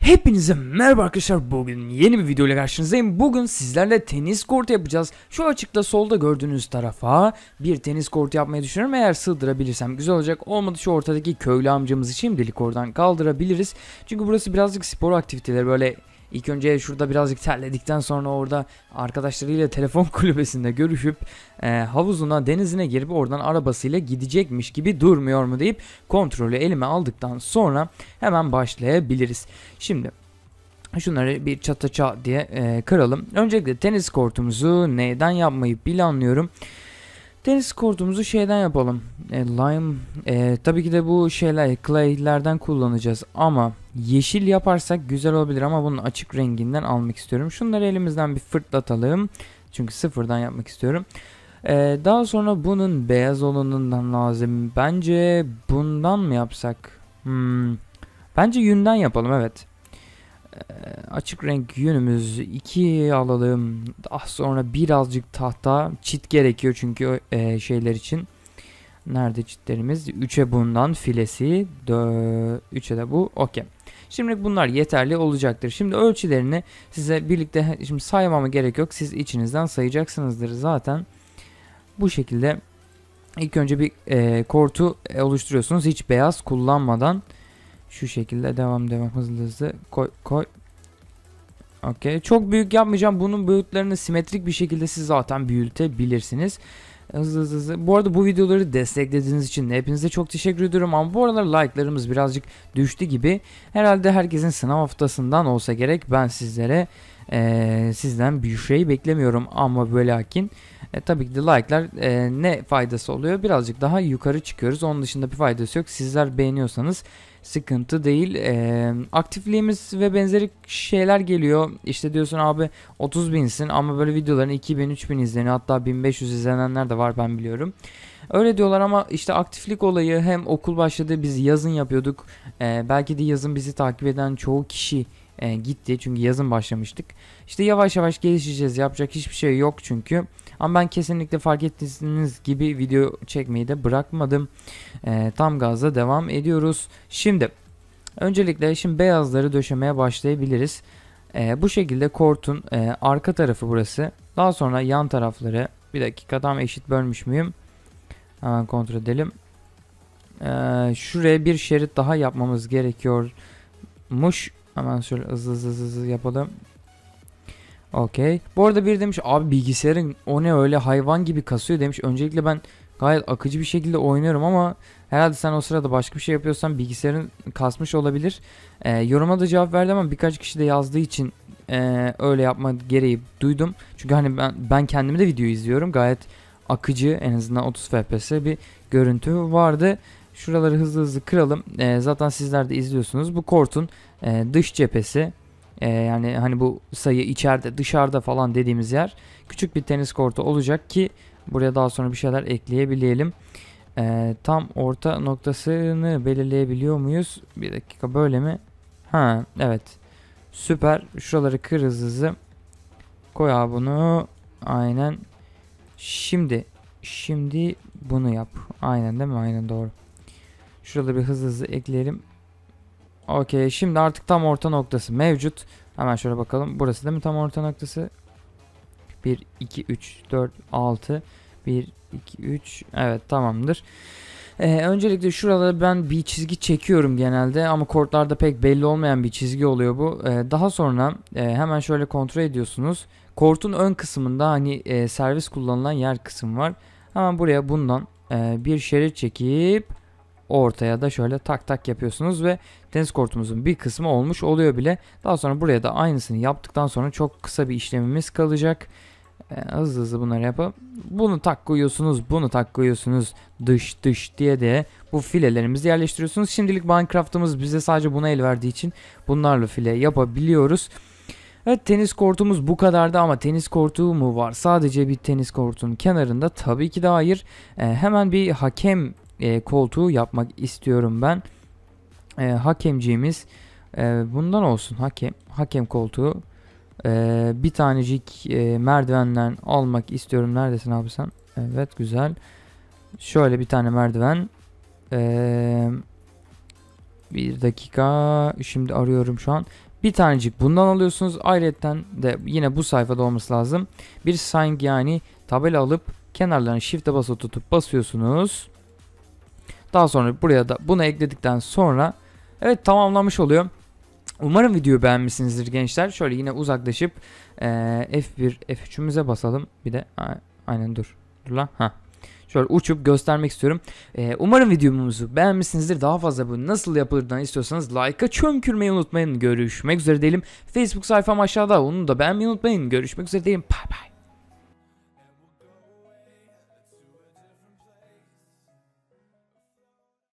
Hepinize merhaba arkadaşlar bugün yeni bir video ile karşınızdayım. Bugün sizlerle tenis kortu yapacağız. Şu açıkta solda gördüğünüz tarafa bir tenis kortu yapmayı düşünüyorum. Eğer sığdırabilirsem güzel olacak. Olmadı şu ortadaki köylü amcamızı şimdilik oradan kaldırabiliriz. Çünkü burası birazcık spor aktiviteleri böyle İlk önce şurada birazcık terledikten sonra orada arkadaşlarıyla telefon kulübesinde görüşüp e, havuzuna denizine girip oradan arabasıyla gidecekmiş gibi durmuyor mu deyip kontrolü elime aldıktan sonra hemen başlayabiliriz. Şimdi şunları bir çata çat diye e, kıralım. Öncelikle tenis kortumuzu neyden yapmayı planlıyorum. Tenis kortumuzu şeyden yapalım. E, lime e, tabii ki de bu şeyler clay'lerden kullanacağız ama yeşil yaparsak güzel olabilir ama bunun açık renginden almak istiyorum. Şunları elimizden bir fırtlatalım. Çünkü sıfırdan yapmak istiyorum. E, daha sonra bunun beyaz olanından lazım. Bence bundan mı yapsak? Hmm, bence yünden yapalım evet. E, açık renk yünümüz 2 alalım. Daha sonra birazcık tahta çit gerekiyor çünkü e, şeyler için. Nerede çitlerimiz? 3'e bundan filesi. 3'e de bu. Okey. Şimdi bunlar yeterli olacaktır. Şimdi ölçülerini size birlikte şimdi saymama gerek yok. Siz içinizden sayacaksınızdır zaten. Bu şekilde ilk önce bir e, kortu oluşturuyorsunuz. Hiç beyaz kullanmadan. Şu şekilde devam devam hızlı hızlı koy koy. Okey. Çok büyük yapmayacağım. Bunun boyutlarını simetrik bir şekilde siz zaten büyütebilirsiniz. Hızlı hızlı hızlı. Bu arada bu videoları desteklediğiniz için hepinize çok teşekkür ediyorum ama bu aralar like'larımız birazcık düştü gibi. Herhalde herkesin sınav haftasından olsa gerek ben sizlere e, sizden bir şey beklemiyorum ama böyle hakin. E, tabii ki de like'lar e, ne faydası oluyor? Birazcık daha yukarı çıkıyoruz. Onun dışında bir faydası yok. Sizler beğeniyorsanız sıkıntı değil. E, aktifliğimiz ve benzeri şeyler geliyor. İşte diyorsun abi 30 binsin ama böyle videoların 2000 3000 izleniyor. Hatta 1500 izlenenler de var ben biliyorum. Öyle diyorlar ama işte aktiflik olayı hem okul başladı biz yazın yapıyorduk. E, belki de yazın bizi takip eden çoğu kişi e, gitti çünkü yazın başlamıştık. İşte yavaş yavaş gelişeceğiz. Yapacak hiçbir şey yok çünkü. Ama ben kesinlikle fark ettiğiniz gibi video çekmeyi de bırakmadım. E, tam gazla devam ediyoruz. Şimdi öncelikle şimdi beyazları döşemeye başlayabiliriz. E, bu şekilde kortun e, arka tarafı burası. Daha sonra yan tarafları bir dakika tam eşit bölmüş müyüm? Hemen kontrol edelim. E, şuraya bir şerit daha yapmamız gerekiyormuş. Hemen şöyle hızlı hızlı hızlı yapalım. Okey. Bu arada bir demiş abi bilgisayarın o ne öyle hayvan gibi kasıyor demiş. Öncelikle ben gayet akıcı bir şekilde oynuyorum ama herhalde sen o sırada başka bir şey yapıyorsan bilgisayarın kasmış olabilir. Ee, yoruma da cevap verdim ama birkaç kişi de yazdığı için e, öyle yapma gereği duydum. Çünkü hani ben, ben kendimi de video izliyorum. Gayet akıcı en azından 30 FPS bir görüntü vardı. Şuraları hızlı hızlı kıralım. E, zaten sizler de izliyorsunuz. Bu kortun e, dış cephesi e, yani hani bu sayı içeride dışarıda falan dediğimiz yer küçük bir tenis kortu olacak ki buraya daha sonra bir şeyler ekleyebilelim. E, tam orta noktasını belirleyebiliyor muyuz? Bir dakika böyle mi? Ha evet. Süper. Şuraları kır hızlı hızlı. Koy abi bunu. Aynen. Şimdi şimdi bunu yap. Aynen değil mi? Aynen doğru. Şurada bir hızlı hızlı ekleyelim. Okey şimdi artık tam orta noktası mevcut. Hemen şöyle bakalım. Burası değil mi tam orta noktası? 1, 2, 3, 4, 6. 1, 2, 3. Evet tamamdır. Ee, öncelikle şurada ben bir çizgi çekiyorum genelde ama kortlarda pek belli olmayan bir çizgi oluyor bu. Ee, daha sonra e, hemen şöyle kontrol ediyorsunuz. Kortun ön kısmında hani e, servis kullanılan yer kısım var. Hemen buraya bundan e, bir şerit çekip ortaya da şöyle tak tak yapıyorsunuz ve tenis kortumuzun bir kısmı olmuş oluyor bile. Daha sonra buraya da aynısını yaptıktan sonra çok kısa bir işlemimiz kalacak. Ee, hızlı hızlı bunları yapıp bunu tak koyuyorsunuz, bunu tak koyuyorsunuz dış dış diye de bu filelerimizi yerleştiriyorsunuz. Şimdilik Minecraft'ımız bize sadece buna el verdiği için bunlarla file yapabiliyoruz. Evet tenis kortumuz bu kadardı ama tenis kortu mu var? Sadece bir tenis kortunun kenarında tabii ki de hayır. Ee, hemen bir hakem e, koltuğu yapmak istiyorum ben. E, hakemciğimiz e, bundan olsun hakem hakem koltuğu. E, bir tanecik e, merdivenden almak istiyorum. Neredesin abi sen? Evet güzel. Şöyle bir tane merdiven. E, bir dakika. Şimdi arıyorum şu an. Bir tanecik bundan alıyorsunuz. Ayrıca de yine bu sayfada olması lazım. Bir sign yani tabela alıp kenarlarını shift'e basılı tutup basıyorsunuz. Daha sonra buraya da bunu ekledikten sonra evet tamamlamış oluyor. Umarım videoyu beğenmişsinizdir gençler. Şöyle yine uzaklaşıp eee, F1 F3'ümüze basalım. Bir de aynen dur. Dur lan. Ha. Şöyle uçup göstermek istiyorum. Eee, umarım videomuzu beğenmişsinizdir. Daha fazla bu nasıl yapılırdan istiyorsanız like'a çömkürmeyi unutmayın. Görüşmek üzere diyelim. Facebook sayfam aşağıda. Onu da beğenmeyi unutmayın. Görüşmek üzere diyelim. Bye bye.